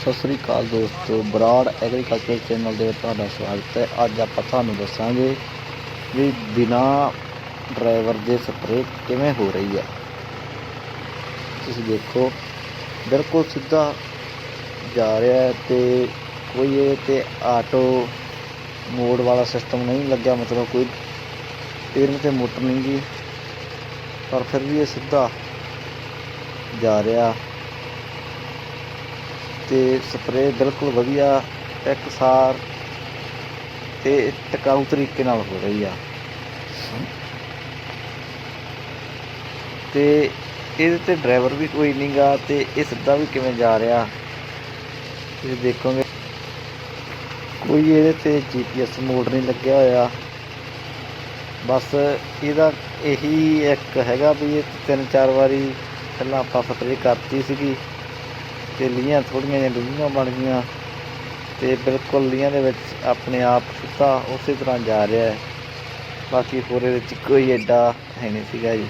ਸਤਿ ਸ੍ਰੀ ਅਕਾਲ ਦੋਸਤੋ, Brar agriculture channel ਦੇ ਤੁਹਾਡਾ ਸਵਾਗਤ ਹੈ। ਅੱਜ ਆਪਾਂ ਤੁਹਾਨੂੰ ਦੱਸਾਂਗੇ ਵੀ ਬਿਨਾ ਡਰਾਈਵਰ ਦੇ ਸਪਰੇਅ ਕਿਵੇਂ ਹੋ ਰਹੀ ਹੈ। ਤੁਸੀਂ ਦੇਖੋ, ਬਿਲਕੁਲ ਸਿੱਧਾ ਜਾ ਰਿਹਾ ਹੈ ਤੇ ਕੋਈ ਇਹ ਤੇ ਆਟੋ ਮੋਡ ਵਾਲਾ ਸਿਸਟਮ ਨਹੀਂ ਲੱਗਿਆ, ਮਤਲਬ ਕੋਈ ਟੇਰਨ ਤੇ ਮੋਟਰ ਨਹੀਂ ਗਈ ਪਰ ਫਿਰ ਵੀ ਇਹ ਸਿੱਧਾ ਜਾ ਰਿਹਾ। ਤੇ ਸਪਰੇਅ ਬਿਲਕੁਲ ਵਧੀਆ ਇਕਸਾਰ ਤੇ ਟਿਕਾਊ ਤਰੀਕੇ ਨਾਲ ਹੋ ਰਹੀ ਆ। ਤੇ ਇਹਦੇ ਤੇ ਡਰਾਈਵਰ ਵੀ ਕੋਈ ਨਹੀਂਗਾ ਤੇ ਇਹ ਸਿੱਧਾ ਵੀ ਕਿਵੇਂ ਜਾ ਰਿਹਾ? ਤੁਸੀਂ ਦੇਖੋਗੇ। ਕੋਈ ਇਹਦੇ ਤੇ ਜੀਪੀਐਸ ਮੋਡ ਨਹੀਂ ਲੱਗਿਆ ਹੋਇਆ। ਬਸ ਇਹਦਾ ਇਹੀ ਇੱਕ ਹੈਗਾ ਵੀ ਇਹ ਤਿੰਨ ਚਾਰ ਵਾਰੀ ਪਹਿਲਾਂ ਆਪਾਂ ਸਪਰੇਅ ਕਰਤੀ ਸੀਗੀ। ਤੇ ਲੀਆਂ ਥੋੜੀਆਂ ਜਿਹੀਆਂ ਡੂੰਘੀਆਂ ਬਣ ਗਈਆਂ ਤੇ ਬਿਲਕੁਲ ਲੀਆਂ ਦੇ ਵਿੱਚ ਆਪਣੇ ਆਪ ਸੁੱਤਾ, ਉਸੇ ਤਰ੍ਹਾਂ ਜਾ ਰਿਹਾ ਹੈ। ਬਾਕੀ ਹੋਰ ਵਿੱਚ ਕੋਈ ਐਡਾ ਹੈ ਨਹੀਂ ਸੀਗਾ ਜੀ।